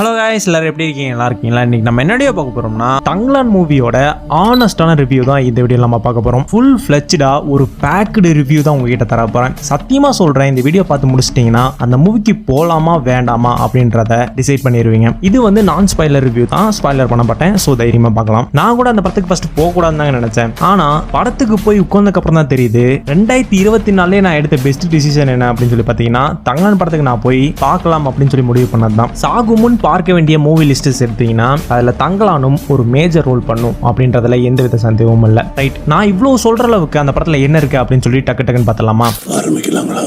Hello guys எல்லாரும் எப்படி இருக்கீங்க? நல்லா இருக்கீங்களா? இன்னைக்கு நம்ம என்னடியோ பார்க்க போறோம்னா தங்லான் மூவியோட ஆனஸ்டான ரிவ்யூ தான் இந்த வீடியோ நம்ம பார்க்க போறோம். ஃபுல் ஃபிளெச்டா ஒரு பேக்டு ரிவ்யூ தான் உங்ககிட்ட தர போறேன். சத்தியமா சொல்றேன் இந்த வீடியோ பார்த்து முடிச்சிட்டீங்கன்னா அந்த மூவிக்கு போலாமா வேண்டாமா அப்படின்றத டிசைட் பண்ணிடுவீங்க இது வந்து நான் ஸ்பாய்லர் ரிவ்யூ தான். ஸ்பாய்லர் பண்ணப்பட்டேன் ஸோ தைரியமா பார்க்கலாம். நான் கூட அந்த படத்துக்கு ஃபர்ஸ்ட் போக கூடாதுன்னு தாங்க நினைச்சேன். ஆனா படத்துக்கு போய் உட்கார்ந்ததுக்கு அப்புறம் தான் தெரியுது ரெண்டாயிரத்தி இருபத்தி நாலே நான் எடுத்த பெஸ்ட் டிசிஷன் என்ன அப்படின்னு சொல்லி பார்த்தீங்கன்னா தங்கலான் படத்துக்கு நான் போய் பார்க்கலாம் அப்படின்னு சொல்லி முடிவு பண்ணது தான் சாகுமுன் பார்க்க வேண்டிய மூவி லிஸ்ட்ஸ் எடுத்தீங்கன்னா அதில் தங்கலானும் ஒரு மேஜர் ரோல் பண்ணும் அப்படின்றதுல எந்த வித சந்தேகமும் இல்லை. ரைட் நான் இவ்வளோ சொல்கிற அளவுக்கு அந்த படத்தில் என்ன இருக்கு அப்படின்னு சொல்லி டக்கு டக்குன்னு பார்த்தலாமா ஆரம்பிக்கலாங்களா?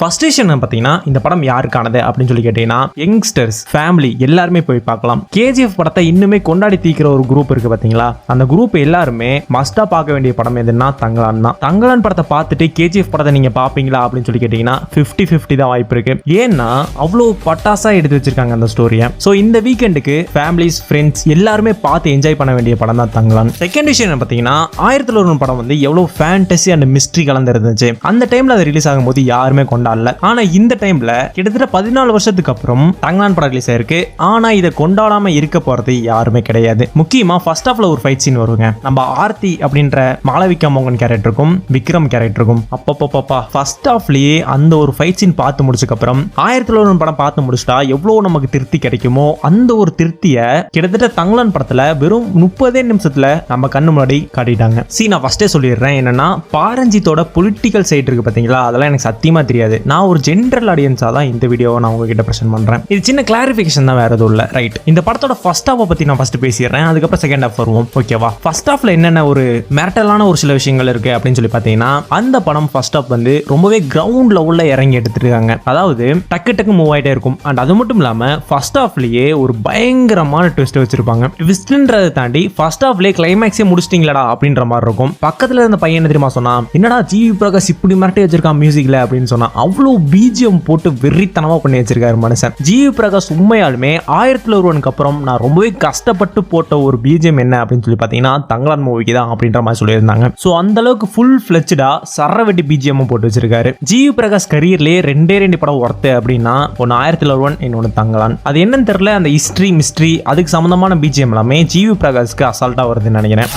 ஃபர்ஸ்ட் விஷயம் பார்த்தீங்கன்னா இந்த படம் யாருக்கானது அப்படின்னு சொல்லி கேட்டீங்கன்னா யங்ஸ்டர்ஸ் ஃபேமிலி எல்லாருமே போய் பார்க்கலாம். கேஜிஎஃப் படத்தை இன்னுமே கொண்டாடி தீக்கிற ஒரு குரூப் இருக்கு பார்த்தீங்களா? அந்த குரூப் எல்லாருமே மஸ்டா பார்க்க வேண்டிய படம் எதுன்னா தங்கலான் தான். தங்கலான் படத்தை பார்த்துட்டு கேஜிஎஃப் படத்தை நீங்க பார்ப்பீங்களா அப்படின்னு சொல்லி கேட்டீங்கன்னா ஃபிஃப்டி ஃபிஃப்டி தான் வாய்ப்பு இருக்கு. ஏன்னா அவ்வளோ பட்டாசா எடுத்து வச்சிருக்காங்க அந்த ஸ்டோரியை ஸோ இந்த வீக்கெண்டுக்கு ஃபேமிலிஸ் ஃப்ரெண்ட்ஸ் எல்லாருமே பார்த்து என்ஜாய் பண்ண வேண்டிய படம் தான் தங்கலான் செகண்ட் விஷயம் என்ன பார்த்தீங்கன்னா ஆயிரத்தி ஒரு படம் வந்து எவ்வளோ ஃபேண்டசி அண்ட் மிஸ்ட்ரி கலந்து இருந்துச்சு. அந்த டைம்ல அது ரிலீஸ் ஆகும்போது யாருமே கொண்டாடல. ஆனா இந்த டைம்ல கிட்டத்தட்ட பதினாலு வருஷத்துக்கு அப்புறம் தங்கலான் படம் ரிலீஸ் ஆயிருக்கு. ஆனா இதை கொண்டாடாம இருக்க போறது யாருமே கிடையாது. முக்கியமா ஃபர்ஸ்ட் ஆஃப்ல ஒரு ஃபைட் சீன் வருங்க. நம்ம ஆர்த்தி அப்படின்ற மாளவிகா மோகன் கேரக்டருக்கும் விக்ரம் கேரக்டருக்கும் அப்பப்பப்பா ஃபர்ஸ்ட் ஆஃப்லயே அந்த ஒரு ஃபைட் சீன் பார்த்து முடிச்சதுக்கு அப்புறம் ஆயிரத்தி தொள்ளாயிரம் படம் பார்த்து முடிச்சுட்டா எவ்வளவு நமக்கு திருப்தி கிடைக்குமோ அந்த ஒரு திருப்தியை கிட்டத்தட்ட தங்கலான் படத்துல வெறும் முப்பதே நிமிஷத்துல நம்ம கண்ணு முன்னாடி காட்டிட்டாங்க. சி நான் ஃபர்ஸ்டே சொல்லிடுறேன். என்னன்னா பாரஞ்சித்தோட பொலிட்டிக்கல் சைட் இருக்கு பாத்தீங்களா? அதெல்லாம் எனக்கு சத்தியமா தெரியாது. நான் ஒரு ஜென்ரல் ஆடியன்ஸாக தான் இந்த வீடியோவை நான் உங்ககிட்ட ப்ரெசென்ட் பண்ணுறேன் இது சின்ன கிளாரிஃபிகேஷன் தான் வேறு எதுவும் இல்லை. ரைட் இந்த படத்தோட ஃபர்ஸ்ட் ஹாஃபை பற்றி நான் ஃபஸ்ட்டு பேசிடுறேன். அதுக்கப்புறம் செகண்ட் ஹாஃப் வருவோம். ஓகேவா ஃபர்ஸ்ட் ஹாஃபில் என்னென்ன ஒரு மேரட்டலான ஒரு சில விஷயங்கள் இருக்குது அப்படின்னு சொல்லி பார்த்தீங்கன்னா அந்த படம் ஃபர்ஸ்ட் ஹாஃப் வந்து ரொம்பவே கிரவுண்ட் லெவல்ல இறங்கி எடுத்துருக்காங்க. அதாவது டக்கு டக்கு மூவ் ஆகிட்டே இருக்கும். அண்ட் அது மட்டும் இல்லாமல் ஃபர்ஸ்ட் ஹாஃப்லேயே ஒரு பயங்கரமான ட்விஸ்ட் வச்சிருப்பாங்க. ட்விஸ்ட்ன்றதை தாண்டி ஃபர்ஸ்ட் ஹாஃப்லேயே கிளைமேக்ஸே முடிச்சிட்டீங்களா அப்படின்ற மாதிரி இருக்கும். பக்கத்தில் இருந்த பையன் என்ன தெரியுமா சொன்னா என்னடா ஜிவி பிரகாஷ் இப்படி மிரட்டி வச்சிருக்கான் மியூசிக்ல அப்படின்னு சொன்னா அவ்வளோ பிஜிஎம் போட்டு வெறித்தனமாக பண்ணி வச்சிருக்காரு மனுஷன். ஜிவி பிரகாஷ் உண்மையாலுமே ஆயிரத்தில் ஒருவனுக்கு அப்புறம் நான் ரொம்பவே கஷ்டப்பட்டு போட்ட ஒரு பிஜிஎம் என்ன அப்படின்னு சொல்லி பார்த்தீங்கன்னா தங்கலான் மூவிக்கு தான் அப்படின்ற மாதிரி சொல்லியிருந்தாங்க. ஸோ அந்த அளவுக்கு ஃபுல் ஃபிளெச்சடா சரவெட்டி பிஜிஎம் போட்டு வச்சிருக்காரு. ஜிவி பிரகாஷ் கரியர்லேயே ரெண்டே ரெண்டு படம் ஒர்த்து அப்படின்னா ஒன்று ஆயிரத்தில் ஒருவன் இன்னொன்று தங்கலான். அது என்னன்னு தெரியல அந்த ஹிஸ்ட்ரி மிஸ்ட்ரி அதுக்கு சம்மந்தமான பிஜிஎம் எல்லாமே ஜிவி பிரகாஷ்க்கு அசால்ட்டாக வருதுன்னு நினைக்கிறேன்.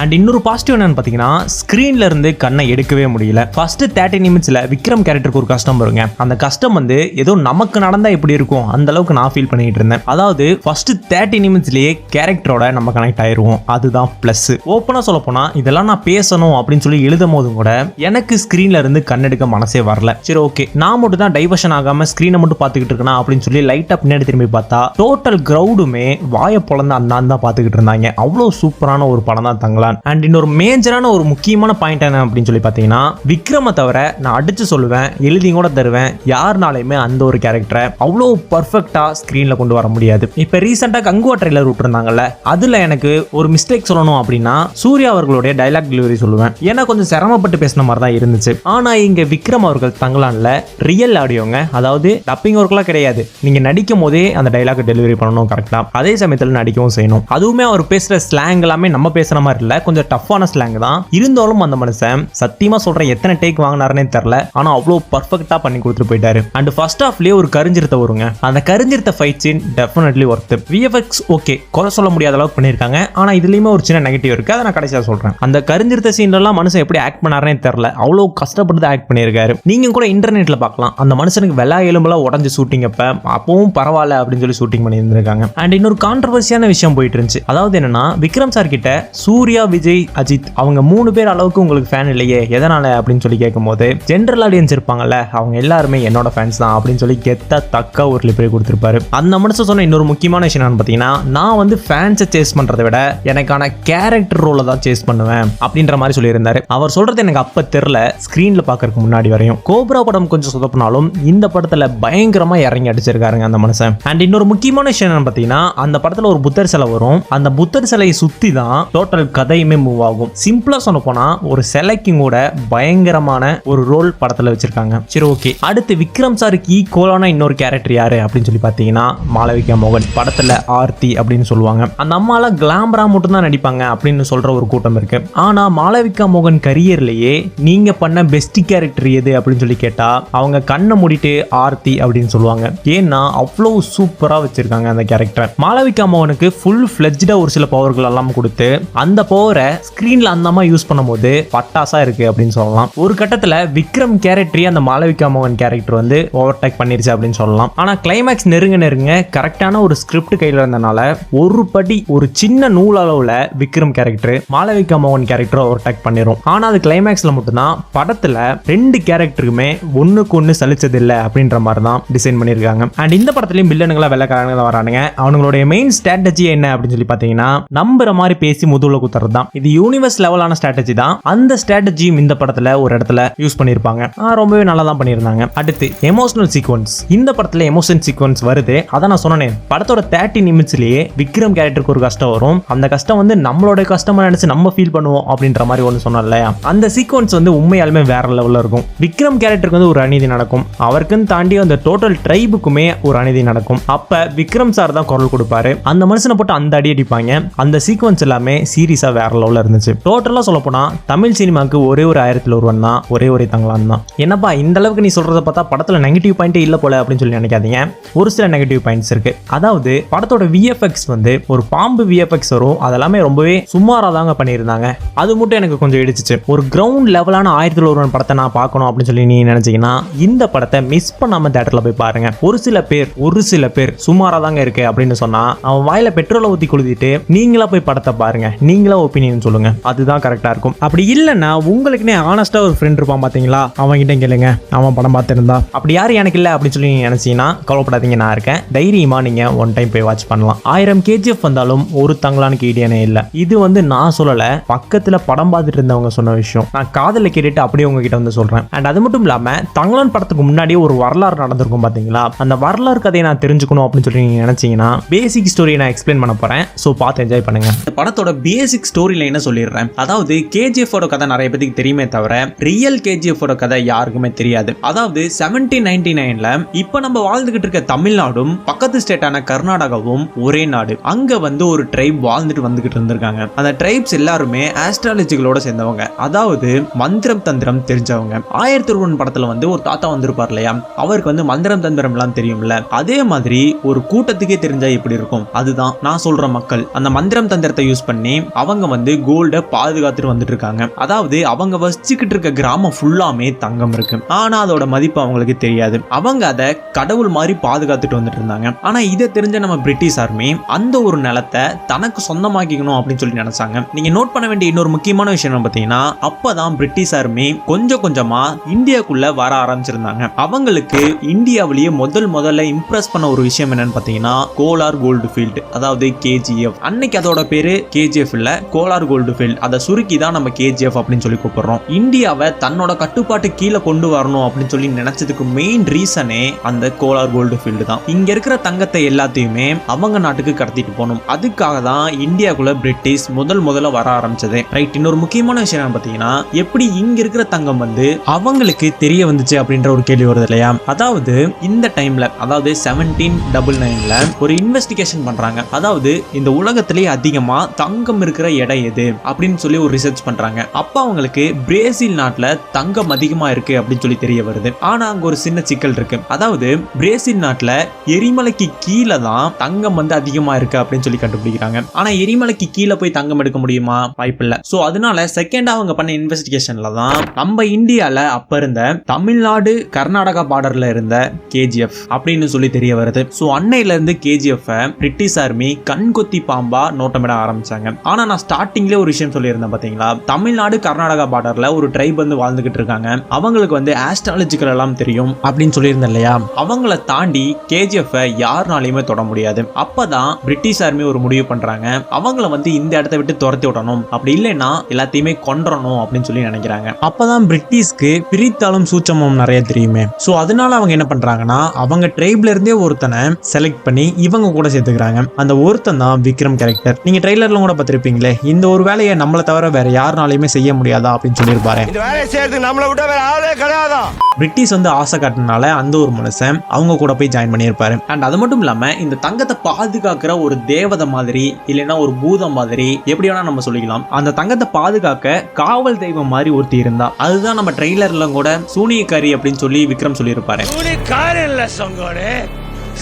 அண்ட் இன்னொரு பாசிட்டிவ் என்னன்னு பார்த்தீங்கன்னா ஸ்க்ரீன்ல இருந்து கண்ணை எடுக்கவே முடியல. ஃபர்ஸ்ட் தேர்ட்டி நிமிட்ஸில் விக்ரம் கேரக்டருக்கு ஒரு கஷ்டம் வருங்க. அந்த கஷ்டம் வந்து ஏதோ நமக்கு நடந்தால் எப்படி இருக்கும் அந்த அளவுக்கு நான் ஃபீல் பண்ணிட்டு இருந்தேன். அதாவது ஃபர்ஸ்ட் தேர்ட்டி நிமிட்ஸ்லேயே கேரக்டரோட நம்ம கனெக்ட் ஆயிருவோம். அதுதான் ப்ளஸ் ஓப்பனாக சொல்ல போனால் இதெல்லாம் நான் பேசணும் அப்படின்னு சொல்லி எழுதும் போதும் கூட எனக்கு ஸ்க்ரீன்ல இருந்து கண்ணெடுக்க மனசே வரல. சரி ஓகே நான் மட்டும் தான் டைவர்ஷன் ஆகாம ஸ்க்ரீனை மட்டும் பார்த்துக்கிட்டு இருக்கேனா அப்படின்னு சொல்லி லைட்டாக பின்னாடி திரும்பி பார்த்தா டோட்டல் கிரௌடுமே வாயை பொழந்து அண்ணான் தான் பார்த்துக்கிட்டு இருந்தாங்க. அவ்வளோ சூப்பரான ஒரு படம் தான் தான் அண்ட் இன்னொரு மேஜரான ஒரு முக்கியமான பாயிண்ட் என்ன அப்படின்னு சொல்லி பார்த்தீங்கன்னா விக்ரமை தவிர நான் அடிச்சு சொல்லுவேன் எழுதி கூட தருவேன் யாருனாலையுமே அந்த ஒரு கேரக்டரை அவ்வளோ பர்ஃபெக்டாக ஸ்க்ரீனில் கொண்டு வர முடியாது. இப்போ ரீசெண்டாக கங்குவா ட்ரெய்லர் விட்டுருந்தாங்கல்ல அதில் எனக்கு ஒரு மிஸ்டேக் சொல்லணும் அப்படின்னா சூர்யா அவர்களுடைய டைலாக் டெலிவரி சொல்லுவேன். ஏன்னா கொஞ்சம் சிரமப்பட்டு பேசின மாதிரி தான் இருந்துச்சு. ஆனால் இங்கே விக்ரம் அவர்கள் தங்கலான்ல ரியல் ஆடியோங்க அதாவது டப்பிங் ஒர்க்லாம் கிடையாது. நீங்கள் நடிக்கும் போதே அந்த டைலாக் டெலிவரி பண்ணணும் கரெக்டாக அதே சமயத்தில் நடிக்கவும் செய்யணும். அதுவுமே அவர் பேசுகிற ஸ்லாங் எல்லாமே நம்ம பேசுகிற மாதிரி இல்லை. கொஞ்சம் டஃப்பான ஸ்லாங் தான். இருந்தாலும் அந்த மனுஷன் சத்தியமா சொல்றேன் எத்தனை டேக் வாங்கினாருன்னே தெரியல. ஆனா அவ்வளோ பர்ஃபெக்டா பண்ணி கொடுத்துட்டு போயிட்டாரு. அண்ட் ஃபர்ஸ்ட் ஹாஃப்லயே ஒரு கரிஞ்சிருத்த வருங்க. அந்த கரிஞ்சிருத்த fight scene definitely worth VFX okay குறை சொல்ல முடியாத அளவுக்கு பண்ணியிருக்காங்க. ஆனா இதுலயுமே ஒரு சின்ன நெகட்டிவ் இருக்கு. அதை நான் கடைசியாக சொல்றேன். அந்த கரிஞ்சிருத்த சீன்லாம் மனுஷன் எப்படி ஆக்ட் பண்ணாருன்னே தெரியல. அவ்வளோ கஷ்டப்பட்டு ஆக்ட் பண்ணியிருக்காரு. நீங்க கூட இன்டர்நெட்ல பார்க்கலாம். அந்த மனுஷனுக்கு வெள்ளா எலும்பெல்லாம் உடஞ்சு ஷூட்டிங் அப்ப அப்பவும் பரவாயில்ல அப்படின்னு சொல்லி ஷூட்டிங் பண்ணியிருந்திருக்காங்க. அண்ட் இன்னொரு கான்ட்ரவர்சியான விஷயம் போயிட்டு இருந்துச்சு. அதாவது என்னன்னா விக்ரம் சார் கிட்ட சூர்யா விஜய் அஜித் அவங்க மூணு பேர் அளவுக்கு உங்களுக்கு ஃபேன் இல்லையே எதனால அப்படின்னு சொல்லி கேட்கும்போது ஜென்ரல் ஆடியன்ஸ் இருப்பாங்கல்ல அவங்க எல்லாருமே என்னோட ஃபேன்ஸ் தான் அப்படின்னு சொல்லி கெத்த தக்க ஒரு ரிப்ளை கொடுத்துருப்பாரு. அந்த மனுஷன் சொன்ன இன்னொரு முக்கியமான விஷயம் என்னன்னு பார்த்தீங்கன்னா நான் வந்து ஃபேன்ஸை சேஸ் பண்ணுறதை விட எனக்கான கேரக்டர் ரோலை தான் சேஸ் பண்ணுவேன் அப்படின்ற மாதிரி சொல்லியிருந்தாரு. அவர் சொல்றது எனக்கு அப்போ தெரில ஸ்க்ரீனில் பார்க்கறதுக்கு முன்னாடி வரையும். கோப்ரா படம் கொஞ்சம் சொதப்பினாலும் இந்த படத்தில் பயங்கரமாக இறங்கி அடிச்சிருக்காருங்க அந்த மனுஷன். அண்ட் இன்னொரு முக்கியமான விஷயம் என்னன்னு பார்த்தீங்கன்னா அந்த படத்தில் ஒரு புத்தர் சிலை வரும். அந்த புத்தர் சிலையை சுற்றி தான் டோட்டல் கதை கதையுமே மூவ் ஆகும். சிம்பிளா சொல்ல போனா ஒரு செலக்டிங்கோட பயங்கரமான ஒரு ரோல் படத்துல வச்சிருக்காங்க. சரி ஓகே அடுத்து விக்ரம் சாருக்கு ஈக்குவலான இன்னொரு கேரக்டர் யாரு அப்படின்னு சொல்லி பார்த்தீங்கன்னா மாளவிகா மோகன். படத்துல ஆர்த்தி அப்படின்னு சொல்லுவாங்க. அந்த அம்மால கிளாம்பரா மட்டும் தான் நடிப்பாங்க அப்படின்னு சொல்ற ஒரு கூட்டம் இருக்கு. ஆனா மாளவிகா மோகன் கரியர்லயே நீங்க பண்ண பெஸ்ட் கேரக்டர் எது அப்படின்னு சொல்லி கேட்டா அவங்க கண்ணை மூடிட்டு ஆர்த்தி அப்படின்னு சொல்லுவாங்க. ஏன்னா அவ்வளவு சூப்பரா வச்சிருக்காங்க அந்த கேரக்டர் மாளவிகா மோகனுக்கு ஃபுல் ஃபிளெஜ்டா ஒரு சில பவர்கள் எல்லாம் கொடுத்து அந்த பவர் ஸ்கிரீன்ல அந்த அம்மா யூஸ் பண்ணும்போது பட்டாசா இருக்கு அப்படின்னு சொல்லலாம். ஒரு கட்டத்துல விக்ரம் கேரக்டரி அந்த மாளவிகா மோகன் கேரக்டர் வந்து ஓவர்டேக் பண்ணிருச்சு அப்படின்னு சொல்லலாம். ஆனா கிளைமேக்ஸ் நெருங்க நெருங்க கரெக்டான ஒரு ஸ்கிரிப்ட் கையில இருந்தனால ஒரு படி ஒரு சின்ன நூல் அளவுல விக்ரம் கேரக்டர் மாளவிகா மோகன் கேரக்டர் ஓவர்டேக் பண்ணிரும். ஆனா அது கிளைமேக்ஸ்ல மட்டும்தான் படத்துல ரெண்டு கேரக்டருக்குமே ஒண்ணுக்கு ஒண்ணு சலிச்சது இல்லை அப்படின்ற மாதிரி தான் டிசைன் பண்ணியிருக்காங்க அண்ட் இந்த படத்துலயும் வில்லனுங்களா வெள்ளக்காரங்க வரானுங்க. அவங்களுடைய மெயின் ஸ்ட்ராட்டஜி என்ன அப்படின்னு சொல்லி பாத்தீங்கன்னா நம்புற மாதிரி பேசி முதுகுல குத்துறது தான் இது யூனிவர்ஸ் லெவலான ஸ்ட்ராட்டஜி தான். அந்த ஸ்ட்ராட்டஜியும் இந்த படத்துல ஒரு இடத்துல யூஸ் பண்ணியிருப்பாங்க. ரொம்பவே நல்லா தான் பண்ணியிருந்தாங்க. அடுத்து எமோஷனல் சீக்வன்ஸ் இந்த படத்துல எமோஷன் சீக்வன்ஸ் வருது. அதான் நான் சொன்னேன் படத்தோட தேர்ட்டி நிமிட்ஸ்லேயே விக்ரம் கேரக்டருக்கு ஒரு கஷ்டம் வரும். அந்த கஷ்டம் வந்து நம்மளோட கஷ்டமா நினைச்சு நம்ம ஃபீல் பண்ணுவோம் அப்படின்ற மாதிரி ஒன்று சொன்னோம் இல்லையா? அந்த சீக்வன்ஸ் வந்து உண்மையாலுமே வேற லெவலில் இருக்கும். விக்ரம் கேரக்டருக்கு வந்து ஒரு அநீதி நடக்கும். அவருக்குன்னு தாண்டி அந்த டோட்டல் ட்ரைபுக்குமே ஒரு அநீதி நடக்கும். அப்ப விக்ரம் சார் தான் குரல் கொடுப்பாரு. அந்த மனுஷனை போட்டு அந்த அடி அடிப்பாங்க. அந்த சீக்வன்ஸ் எல்லாமே சீரியஸாக வேற லெவலில் இருந்துச்சு. டோட்டலாக சொல்ல போனால் தமிழ் சினிமாவுக்கு ஒரே ஒரு ஆயிரத்தில் ஒருவன் தான் ஒரே ஒரே தங்களான் தான். என்னப்பா இந்த அளவுக்கு நீ சொல்கிறத பார்த்தா படத்தில் நெகட்டிவ் பாயிண்ட்டே இல்லை போல அப்படின்னு சொல்லி நினைக்காதீங்க. ஒரு சில நெகட்டிவ் பாயிண்ட்ஸ் இருக்கு. அதாவது படத்தோட விஎஃப்எக்ஸ் வந்து ஒரு பாம்பு விஎஃப்எக்ஸ் வரும். அதெல்லாமே ரொம்பவே சுமாராக தாங்க பண்ணியிருந்தாங்க. அது மட்டும் எனக்கு கொஞ்சம் இடிச்சிச்சு. ஒரு கிரவுண்ட் லெவலான ஆயிரத்தில் ஒருவன் படத்தை நான் பார்க்கணும் அப்படின்னு சொல்லி நீ நினச்சிங்கன்னா இந்த படத்தை மிஸ் பண்ணாம தேட்டரில் போய் பாருங்க. ஒரு சில பேர் ஒரு சில பேர் சுமாராக தாங்க இருக்கு அப்படின்னு சொன்னால் அவன் வாயில பெட்ரோலை ஊற்றி கொளுத்திட்டு நீங்களா போய் படத்தை பாருங்க. நீங்களா ஒப்பீனியன் சொல்லுங்க. அதுதான் கரெக்டாக இருக்கும். அப்படி இல்லைன்னா உங்களுக்குனே ஆனஸ்டா ஒரு ஃப்ரெண்ட் இருப்பான் பார்த்தீங்களா அவன் கிட்ட கேளுங்க. அவன் படம் பார்த்துருந்தா. அப்படி யாரும் எனக்கு இல்லை அப்படின்னு சொல்லி நீங்க நினைச்சீங்கன்னா கவலைப்படாதீங்க நான் இருக்கேன். தைரியமா நீங்க ஒன் டைம் போய் வாட்ச் பண்ணலாம். ஆயிரம் கேஜிஎஃப் வந்தாலும் ஒரு தங்களானுக்கு கேடியானே இல்லை. இது வந்து நான் சொல்லல பக்கத்துல படம் பார்த்துட்டு இருந்தவங்க சொன்ன விஷயம். நான் காதல கேட்டுட்டு அப்படியே உங்ககிட்ட வந்து சொல்றேன். அண்ட் அது மட்டும் இல்லாம தங்களான் படத்துக்கு முன்னாடியே ஒரு வரலாறு நடந்திருக்கும் பாத்தீங்களா? அந்த வரலாறு கதையை நான் தெரிஞ்சுக்கணும் அப்படின்னு சொல்லி நீங்க நினைச்சீங்கன்னா பேசிக் ஸ்டோரியை நான் எக்ஸ்பிளைன் பண்ண போறேன். ஸோ பார்த்து என்ஜாய் பண்ணுங்க. இந்த படத்தோட பேசிக் ஸ்டோரி ஸ்டோரி லைனை சொல்லிடுறேன். அதாவது கேஜிஎஃப் கதை நிறைய பேருக்கு தெரியுமே தவிர ரியல் கேஜிஎஃப் கதை யாருக்குமே தெரியாது. அதாவது செவன்டீன் நைன்டி நைன்ல இப்ப நம்ம வாழ்ந்துகிட்டு இருக்க தமிழ்நாடும் பக்கத்து ஸ்டேட்டான கர்நாடகாவும் ஒரே நாடு. அங்க வந்து ஒரு ட்ரைப் வாழ்ந்துட்டு வந்துகிட்டு இருந்திருக்காங்க. அந்த ட்ரைப்ஸ் எல்லாருமே ஆஸ்ட்ராலஜிகளோட சேர்ந்தவங்க. அதாவது மந்திரம் தந்திரம் தெரிஞ்சவங்க. ஆயிரத்தி ஒருவன் படத்துல வந்து ஒரு தாத்தா வந்திருப்பார் இல்லையா? அவருக்கு வந்து மந்திரம் தந்திரம் எல்லாம் தெரியும்ல. அதே மாதிரி ஒரு கூட்டத்துக்கே தெரிஞ்சா எப்படி இருக்கும்? அதுதான் நான் சொல்ற மக்கள். அந்த மந்திரம் தந்திரத்தை யூஸ் பண்ணி அவங்க வந்து கோல்ட பாதுகாத்துட்டு வந்துட்டு இருக்காங்க அதாவது அவங்க வசிச்சுக்கிட்டு இருக்க கிராமம் ஃபுல்லாமே தங்கம் இருக்கு. ஆனா அதோட மதிப்பு அவங்களுக்கு தெரியாது. அவங்க அதை கடவுள் மாதிரி பாதுகாத்துட்டு வந்துட்டு இருந்தாங்க ஆனா இதை தெரிஞ்ச நம்ம பிரிட்டிஷ் ஆர்மி அந்த ஒரு நிலத்தை தனக்கு சொந்தமாக்கிக்கணும் அப்படின்னு சொல்லி நினைச்சாங்க. நீங்க நோட் பண்ண வேண்டிய இன்னொரு முக்கியமான விஷயம் பார்த்தீங்கன்னா அப்பதான் பிரிட்டிஷ் ஆர்மி கொஞ்சம் கொஞ்சமா இந்தியாக்குள்ள வர ஆரம்பிச்சிருந்தாங்க. அவங்களுக்கு இந்தியாவிலேயே முதல் முதல்ல இம்ப்ரெஸ் பண்ண ஒரு விஷயம் என்னன்னு பார்த்தீங்கன்னா கோலார் கோல்டு ஃபீல்டு அதாவது கேஜிஎஃப் அன்னைக்கு அதோட பேரு கேஜிஎஃப் இல்ல கோலார் கோல்டு ஃபீல்ட் அதை சுருக்கி தான் நம்ம கேஜிஎஃப் அப்படின்னு சொல்லி கூப்பிடுறோம். இந்தியாவை தன்னோட கட்டுப்பாட்டு கீழே கொண்டு வரணும் அப்படின்னு சொல்லி நினைச்சதுக்கு மெயின் ரீசனே அந்த கோலார் கோல்டு ஃபீல்டு தான். இங்க இருக்கிற தங்கத்தை எல்லாத்தையுமே அவங்க நாட்டுக்கு கடத்திட்டு போகணும். அதுக்காக தான் இந்தியாக்குள்ள பிரிட்டிஷ் முதல் முதல்ல வர ஆரம்பிச்சது. ரைட் இன்னொரு முக்கியமான விஷயம் என்னன்னு பார்த்தீங்கன்னா எப்படி இங்க இருக்கிற தங்கம் வந்து அவங்களுக்கு தெரிய வந்துச்சு அப்படின்ற ஒரு கேள்வி வருது இல்லையா? அதாவது இந்த டைம்ல அதாவது செவன்டீன் டபுள் நைன்ல ஒரு இன்வெஸ்டிகேஷன் பண்றாங்க. அதாவது இந்த உலகத்திலேயே அதிகமா தங்கம் இருக்கிற இடம் எது அப்படின்னு சொல்லி ஒரு ரிசர்ச் பண்றாங்க. அப்ப அவங்களுக்கு பிரேசில் நாட்டுல தங்கம் அதிகமா இருக்கு அப்படின்னு சொல்லி தெரிய வருது. ஆனா அங்க ஒரு சின்ன சிக்கல் இருக்கு. அதாவது பிரேசில் நாட்டுல எரிமலைக்கு கீழே தான் தங்கம் வந்து அதிகமா இருக்கு அப்படின்னு சொல்லி கண்டுபிடிக்கிறாங்க. ஆனா எரிமலைக்கு கீழே போய் தங்கம் எடுக்க முடியுமா? வாய்ப்பில்லை சோ அதனால செகண்டா அவங்க பண்ண இன்வெஸ்டிகேஷன்ல தான் நம்ம இந்தியால அப்ப இருந்த தமிழ்நாடு கர்நாடகா பார்டர்ல இருந்த கேஜிஎஃப் அப்படின்னு சொல்லி தெரிய வருது. சோ அன்னையில இருந்து கேஜிஎஃப் பிரிட்டிஷ் ஆர்மி கண்கொத்தி பாம்பா நோட்டமிட ஆரம்பிச்சாங்க. ஆனா நான் ஸ்டார்டிங்லேயே ஒரு விஷயம் சொல்லியிருந்தேன் பாத்தீங்களா? தமிழ்நாடு கர்நாடகா பார்டர்ல ஒரு ட்ரைப் வந்து வாழ்ந்துகிட்டு இருக்காங்க. அவங்களுக்கு வந்து ஆஸ்ட்ராலஜிக்கல் எல்லாம் தெரியும் அப்படின்னு சொல்லியிருந்தேன் இல்லையா? அவங்கள தாண்டி கேஜிஎஃப் யாருனாலையுமே தொட முடியாது. அப்பதான் பிரிட்டிஷ் ஆர்மி ஒரு முடிவு பண்றாங்க. அவங்கள வந்து இந்த இடத்த விட்டு துரத்தி விடணும். அப்படி இல்லைன்னா எல்லாத்தையுமே கொன்றணும் அப்படின்னு சொல்லி நினைக்கிறாங்க. அப்பதான் பிரிட்டிஷ்க்கு பிரித்தாலும் சூச்சமும் நிறைய தெரியுமே. சோ அதனால அவங்க என்ன பண்றாங்கன்னா அவங்க ட்ரைப்ல இருந்தே ஒருத்தனை செலக்ட் பண்ணி இவங்க கூட சேர்த்துக்கிறாங்க. அந்த ஒருத்தன் தான் விக்ரம் கேரக்டர் நீங்க ட்ரெய்லர்ல கூட பார்த்திருப்பீங்களே? இந்த ஒரு வேலையை நம்மளை தவிர வேற யாருனாலையுமே செய்ய முடியாதா அப்படின்னு சொல்லியிருப்பாரு இந்த வேலையை செய்யறதுக்கு நம்மளை வேற ஆளே கிடையாதான் பிரிட்டிஷ் வந்து ஆசை காட்டினால அந்த ஒரு மனுஷன் அவங்க கூட போய் ஜாயின் பண்ணியிருப்பாரு. அண்ட் அது மட்டும் இல்லாம இந்த தங்கத்தை பாதுகாக்கிற ஒரு தேவதை மாதிரி இல்லைன்னா ஒரு பூதம் மாதிரி எப்படி வேணா நம்ம சொல்லிக்கலாம். அந்த தங்கத்தை பாதுகாக்க காவல் தெய்வம் மாதிரி ஒருத்தி இருந்தா. அதுதான் நம்ம ட்ரெய்லர்ல கூட சூனியக்காரி அப்படின்னு சொல்லி விக்ரம் சொல்லியிருப்பாரு. சூனியக்காரி இல்ல சொங்கோடு.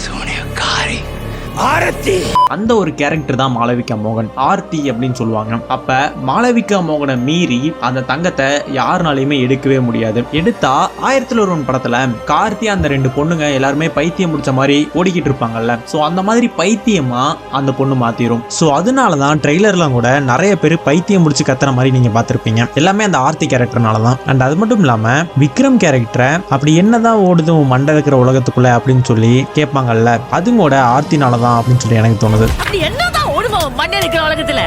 சூனியக்காரி. ஆரத்தி. அந்த ஒரு கேரக்டர் தான் மாளவிகா மோகன் ஆர்த்தி அப்படின்னு சொல்லுவாங்க. அப்ப மாளவிகா மோகனை மீறி அந்த தங்கத்தை யாருனாலையுமே எடுக்கவே முடியாது. எடுத்தா ஆயிரத்துல ஒரு படத்துல கார்த்தி அந்த ரெண்டு பொண்ணுங்க எல்லாருமே பைத்தியம் முடிச்ச மாதிரி ஓடிக்கிட்டு இருப்பாங்கல்ல. சோ அந்த மாதிரி பைத்தியமா அந்த பொண்ணு மாத்திரும். சோ அதனால தான் ட்ரெய்லர்லாம் கூட நிறைய பேர் பைத்தியம் முடிச்சு கத்துற மாதிரி நீங்க பார்த்துருப்பீங்க. எல்லாமே அந்த ஆர்த்தி கேரக்டர்னால தான். அண்ட் அது மட்டும் இல்லாம விக்ரம் கேரக்டரை அப்படி என்னதான் ஓடுது உன் மண்டை இருக்கிற உலகத்துக்குள்ள அப்படின்னு சொல்லி கேட்பாங்கல்ல அதுவும் கூட ஆர்த்தினால தான் அப்படின்னு சொல்லி எனக்கு தோணுது. என்னதான் ஓடுமா மண்ணை இருக்கிற உலகத்துல?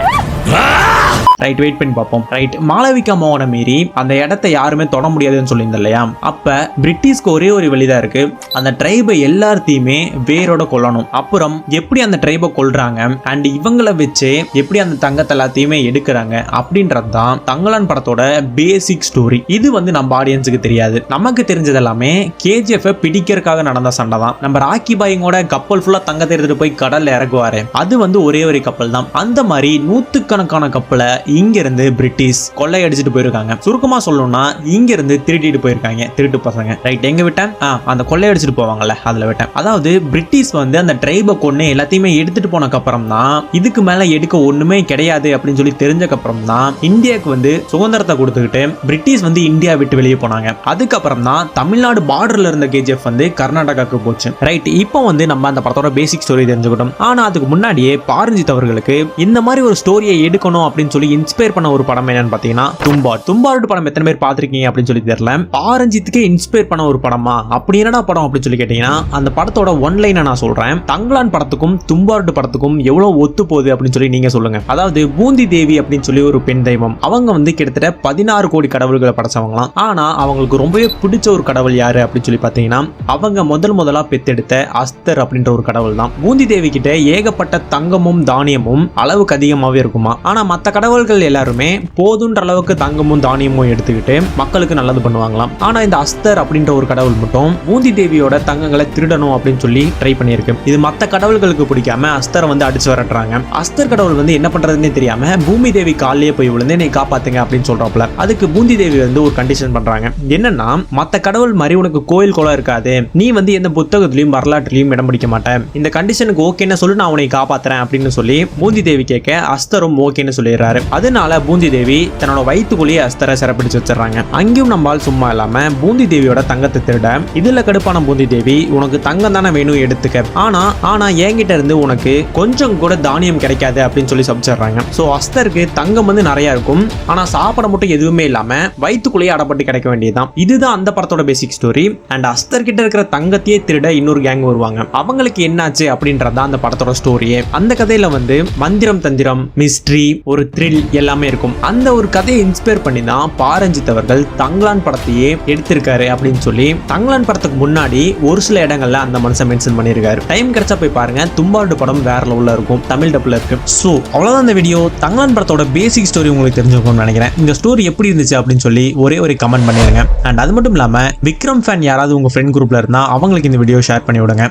ரைட் வெயிட் பண்ணி பார்ப்போம். ரைட் மாளவிகா மோகன மீறி அந்த இடத்த யாருமே தொட முடியாதுன்னு சொல்லியிருந்தேன் இல்லையா அப்போ பிரிட்டிஷ்க்கு ஒரே ஒரு வழிதான் இருக்கு. அந்த ட்ரைபை எல்லாத்தையுமே வேரோட கொல்லணும். அப்புறம் எப்படி அந்த ட்ரைபை கொள்றாங்க அண்ட் இவங்களை வச்சு எப்படி அந்த தங்கத்தை எல்லாத்தையுமே எடுக்கிறாங்க? அப்படின்றது தான் தங்கலான் படத்தோட பேசிக் ஸ்டோரி இது வந்து நம்ம ஆடியன்ஸுக்கு தெரியாது. நமக்கு தெரிஞ்சது எல்லாமே கேஜிஎஃப் பிடிக்கிறதுக்காக நடந்த சண்டை தான். நம்ம ராக்கி பாயிங்கோட கப்பல் ஃபுல்லா தங்கத்தை எடுத்துட்டு போய் கடல்ல இறக்குவாரு. அது வந்து ஒரே ஒரு கப்பல் தான் அந்த மாதிரி நூத்துக்கணக்கான கப்பலை இங்கிருந்து பிரிட்டிஷ் கொள்ளையடிச்சிட்டு போயிருக்காங்க. சுருக்கமா சொல்லணும்னா இங்கிருந்து திருட்டிட்டு போயிருக்காங்க திருட்டு பசங்க. ரைட் எங்க விட்டேன்? ஆ, அந்த கொள்ளையடிச்சிட்டு போவாங்கல்ல அதுல விட்டேன். அதாவது பிரிட்டிஷ் வந்து அந்த ட்ரைபை கொண்டு எல்லாத்தையுமே எடுத்துட்டு போனக்கு அப்புறம் தான் இதுக்கு மேல எடுக்க ஒண்ணுமே கிடையாது அப்படின்னு சொல்லி தெரிஞ்சக்கு அப்புறம் தான் இந்தியாவுக்கு வந்து சுதந்திரத்தை கொடுத்துக்கிட்டு பிரிட்டிஷ் வந்து இந்தியா விட்டு வெளியே போனாங்க. அதுக்கப்புறம் தான் தமிழ்நாடு பார்டர்ல இருந்த கேஜிஎஃப் வந்து கர்நாடகாவுக்கு போச்சு. ரைட் இப்போ வந்து நம்ம அந்த படத்தோட பேசிக் ஸ்டோரி தெரிஞ்சுக்கிட்டோம். ஆனா அதுக்கு முன்னாடியே பாரஞ்சித் அவர்களுக்கு இந்த மாதிரி ஒரு ஸ்டோரியை எடுக்கணும் அப்படின்னு சொல்லி இன்ஸ்பயர் பண்ண ஒரு படம் என்னன்னு பாத்தீங்கன்னா தும்பாட் தும்பாடு படம் எத்தனை பேர் பார்த்துருக்கீங்க அப்படின்னு சொல்லி தெரியல. பாரஞ்சித்துக்கே இன்ஸ்பயர் பண்ண ஒரு படமா? அப்படி என்னடா படம் அப்படின்னு சொல்லி கேட்டீங்கன்னா அந்த படத்தோட ஒன் லைனை நான் சொல்றேன். தங்கலான் படத்துக்கும் தும்பாடு படத்துக்கும் எவ்வளவு ஒத்து போகுது அப்படின்னு சொல்லி நீங்க சொல்லுங்க. அதாவது பூந்தி தேவி அப்படின்னு சொல்லி ஒரு பெண் தெய்வம். அவங்க வந்து கிட்டத்தட்ட பதினாறு கோடி கடவுள்களை படைச்சவங்களாம். ஆனா அவங்களுக்கு ரொம்பவே பிடிச்ச ஒரு கடவுள் யாரு அப்படின்னு சொல்லி பாத்தீங்கன்னா அவங்க முதல் முதலா பெத்தெடுத்த அஸ்தர் அப்படின்ற ஒரு கடவுள் தான் பூந்தி தேவி கிட்ட ஏகப்பட்ட தங்கமும் தானியமும் அளவுக்கு அதிகமாவே இருக்குமா? ஆனா மத்த கடவுள்கள் எல்லாருமே போதுன்ற அளவுக்கு தங்கமும் தானியமும் எடுத்துக்கிட்டு மக்களுக்கு நல்லது பண்ணுவாங்களாம். ஆனா இந்த அஸ்தர் அப்படின்ற ஒரு கடவுள் மட்டும் பூந்தி தேவியோட தங்கங்களை திருடணும் அப்படின்னு சொல்லி ட்ரை பண்ணியிருக்கு. இது மத்த கடவுள்களுக்கு பிடிக்காம அஸ்தரை வந்து அடிச்சு வரட்டுறாங்க. அஸ்தர் கடவுள் வந்து என்ன பண்றதுன்னே தெரியாம பூமி தேவி காலையே போய் விழுந்து என்னை காப்பாத்துங்க அப்படின்னு சொல்றாப்ல அதுக்கு பூந்தி தேவி வந்து ஒரு கண்டிஷன் பண்றாங்க. என்னன்னா மத்த கடவுள் மாதிரி உனக்கு கோயில் குளம் இருக்காது. நீ வந்து எந்த புத்தகத்திலையும் வரலாற்றுலையும் இடம் பிடிக்க மாட்டேன் இந்த கண்டிஷனுக்கு ஓகேன்னு சொல்லி நான் உன்னை காப்பாத்துறேன் அப்படின்னு சொல்லி பூந்தி தேவி கேட்க அஸ்தரும் ஓகேன்னு சொல்லிடுறாரு. அதனால பூந்தி தேவி தன்னோட வயிற்றுக்குள்ளேயே அஸ்தரை சிறப்பிடிச்சு வச்சிடறாங்க. அங்கேயும் நம்மால் சும்மா இல்லாம பூந்தி தேவியோட தங்கத்தை திருட இதுல கடுப்பான பூந்தி தேவி உனக்கு தங்கம் தானே வேணும் எடுத்துக்க. ஆனா ஆனா என்கிட்ட இருந்து உனக்கு கொஞ்சம் கூட தானியம் கிடைக்காது அப்படின்னு சொல்லி சமைச்சிடுறாங்க. சோ அஸ்தருக்கு தங்கம் வந்து நிறைய இருக்கும். ஆனா சாப்பிட மட்டும் எதுவுமே இல்லாம வயிற்றுக்குள்ளேயே அடப்பட்டு கிடைக்க வேண்டியதுதான். இதுதான் அந்த படத்தோட பேசிக் ஸ்டோரி அண்ட் அஸ்தர் கிட்ட இருக்கிற தங்கத்தையே திருட இன்னொரு கேங் வருவாங்க. அவங்களுக்கு என்னாச்சு அப்படின்றதான் அந்த படத்தோட ஸ்டோரியே அந்த கதையில வந்து மந்திரம் தந்திரம் மிஸ்ட்ரி ஒரு த்ரில் எல்லாமே இருக்கும். அந்த ஒரு கதையை இன்ஸ்பயர் பண்ணி தான் பாரஞ்சித் அவர்கள் தங்கலான் படத்தையே எடுத்திருக்காரு அப்படின்னு சொல்லி தங்கலான் படத்துக்கு முன்னாடி ஒரு சில இடங்கள்ல அந்த மனுஷன் மென்ஷன் பண்ணியிருக்காரு. டைம் கிடைச்சா போய் பாருங்க தும்பாடு படம் வேற லெவலில் இருக்கும் தமிழ் டப்புல இருக்கு. ஸோ அவ்வளோதான் இந்த வீடியோ தங்கலான் படத்தோட பேசிக் ஸ்டோரி உங்களுக்கு தெரிஞ்சுக்கணும்னு நினைக்கிறேன். இந்த ஸ்டோரி எப்படி இருந்துச்சு அப்படின்னு சொல்லி ஒரே ஒரு கமெண்ட் பண்ணிருங்க. அண்ட் அது மட்டும் இல்லாம விக்ரம் ஃபேன் யாராவது உங்க ஃப்ரெண்ட் குரூப்ல இருந்தா அவங்களுக்கு இந்த வீடியோ ஷேர் பண்ணி விடுங்க.